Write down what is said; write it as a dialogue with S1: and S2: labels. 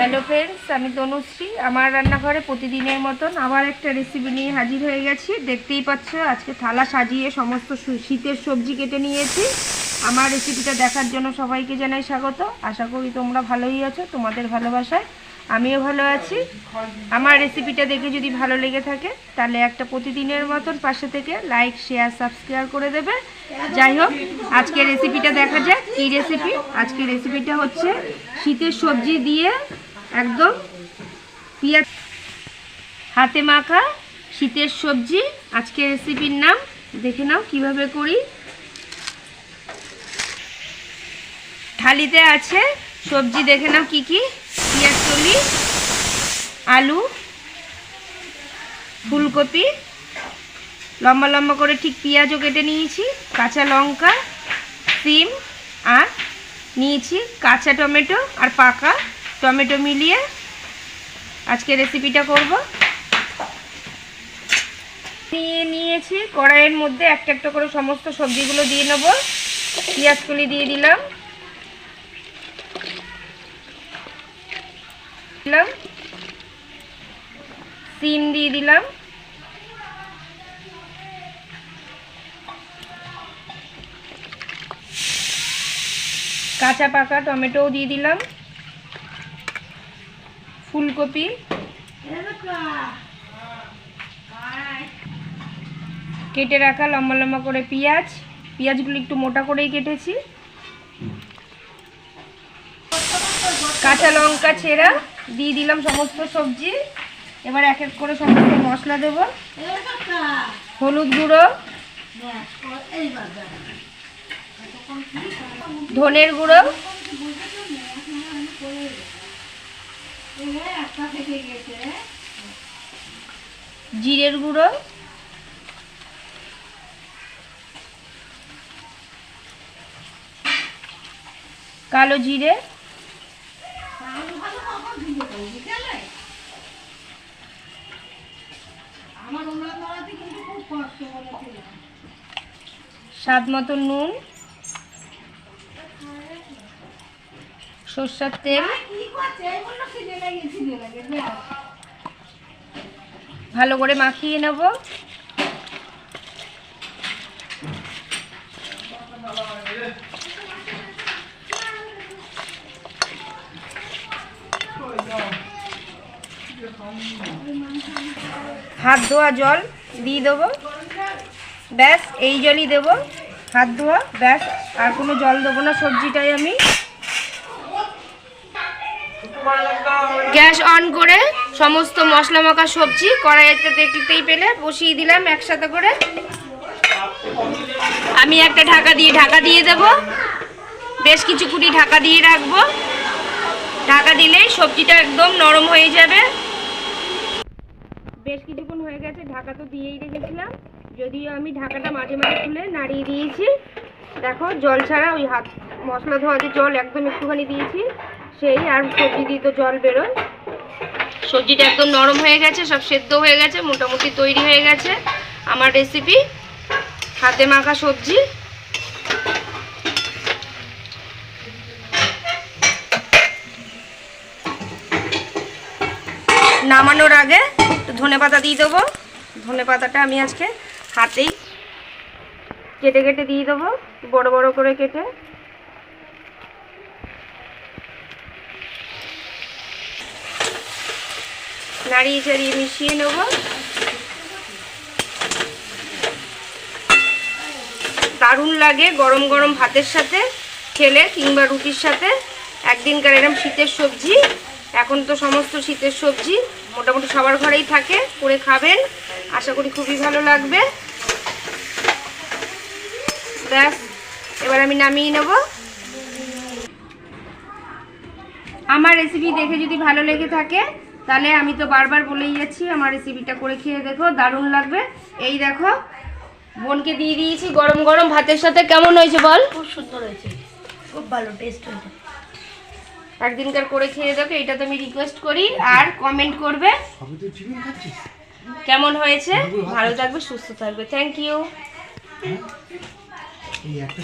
S1: Hello friends আমি তনুশ্রী। আমার রান্নাঘরে প্রতিদিনের মতন আবার একটা রেসিপি নিয়ে হাজির হয়ে গেছি। দেখতেই পাচ্ছ, আজকে থালা সাজিয়ে সমস্ত শীতের সবজি কেটে নিয়েছি। আমার রেসিপিটা দেখার জন্য সবাইকে জানাই স্বাগত। আশা করি তোমরা ভালোই আছো, তোমাদের ভালোবাসায় আমিও ভালো আছি। আমার রেসিপিটা দেখে যদি ভালো লেগে থাকে, তাহলে একটা প্রতিদিনের মতন পাশে থেকে লাইক শেয়ার সাবস্ক্রাইব করে দেবে। যাই হোক, আজকে রেসিপিটা দেখা যাক, কী রেসিপি আজকে রেসিপিটা হচ্ছে শীতের সবজি দিয়ে একদম। পেঁয়াজ হাতে মাখা শীতের সবজি। আজকে রেসিপির নাম দেখে নাও কীভাবে করি। থালিতে আছে সবজি, দেখে নাও কি কি। পেঁয়াজ কলি আলু, ফুলকপি। লম্বা লম্বা করে ঠিক পেঁয়াজও কেটে নিয়েছি, কাঁচা লঙ্কা, সিম, আর নিয়েছি কাঁচা টমেটো আর পাকা টমেটো মিলিয়ে আজকে রেসিপিটা করব। নিয়ে নিয়েছি, কড়াইয়ের মধ্যে একটা একটা করে সমস্ত সবজিগুলো দিয়ে নেব। পেঁয়াজ কলি দিয়ে দিলাম। দিলাম। সিম দিয়ে দিলাম। কাঁচা পাকা টমেটোও দিয়ে দিলাম। ফুলকপি। কেটে রাখা লম্বা লম্বা করে পেঁয়াজ। পেঁয়াজগুলো একটু মোটা করেই কেটেছি। কাঁচা লঙ্কা ছেঁড়া দিয়ে দিলাম সমস্ত সবজি। এবার এক এক করে সমস্ত মশলা দেব। হলুদ গুঁড়ো। ধনের গুঁড়ো। জিরের গুঁড়ো। কালো জিরে। স্বাদ মতো নুন। সর্ষার তেল। ভালো করে মাখিয়ে নেব। হাত ধোয়া জল দিয়ে দেবো। ব্যাস, এই জলই দেবো। হাত ধোয়া, ব্যাস, আর কোনো জল দেবো না সবজিটাই আমি। গ্যাস অন করে সমস্ত মশলা মাখা সবজি কড়াইতে দেখতেই পেলে, বসিয়ে দিলাম একসাথে করে। আমি একটা ঢাকা দিয়ে ঢাকা দিয়ে দেব। বেশ কিছু কুটি ঢাকা দিয়ে রাখব। ঢাকা দিলেই সবজিটা একদম নরম হয়ে যাবে। বেশ কিছুক্ষণ হয়ে গেছে, ঢাকা তো দিয়েই রেখেছিলাম। যদিও আমি ঢাকাটা মাঝে মাঝে খুলে নাড়িয়ে দিয়েছি। দেখো, জল ছাড়া ওই হাত মশলা ধোয়া যে জল একদম একটুখানি দিয়েছি। সেই আর সবজি দিয়ে তো জল বেরোয়। সবজিটা একদম নরম হয়ে গেছে, সব সেদ্ধ হয়ে গেছে, মোটামুটি তৈরি হয়ে গেছে। আমার রেসিপি হাতে মাখা সবজি। নামানোর আগে ধনে পাতা দিয়ে দেবো। ধনে পাতাটা আমি আজকে হাতেই কেটে কেটে দিয়ে দেবো, বড় বড় করে কেটে। নাড়িয়ে চাড়িয়ে মিশিয়ে নেব। দারুণ লাগে গরম গরম ভাতের সাথে, খেলে কিংবা রুটির সাথে। একদিনকার এরম শীতের সবজি, এখন তো সমস্ত শীতের সবজি, মোটামুটি সবার ঘরেই থাকে, করে খাবেন। আশা করি খুবই ভালো লাগবে। ব্যাস, এবার আমি নামিয়ে নেব। আমার রেসিপি দেখে যদি ভালো লেগে থাকে তাহলে আমি তো বারবার বলেই যাচ্ছি আমার রেসিপিটা করে খেয়ে দেখো দারুণ লাগবে। এই দেখো বোনকে দিয়ে দিয়েছি গরম গরম ভাতের সাথে। কেমন হয়েছে বল?
S2: খুব সুন্দর হয়েছে। খুব ভালো টেস্ট হয়েছে।
S1: একদিনকার করে খেয়ে দেখো এটা তো আমি রিকোয়েস্ট করি আর কমেন্ট করবে। কেমন হয়েছে? ভালো থাকবে সুস্থ থাকবে। থ্যাংক ইউ
S3: এই একটা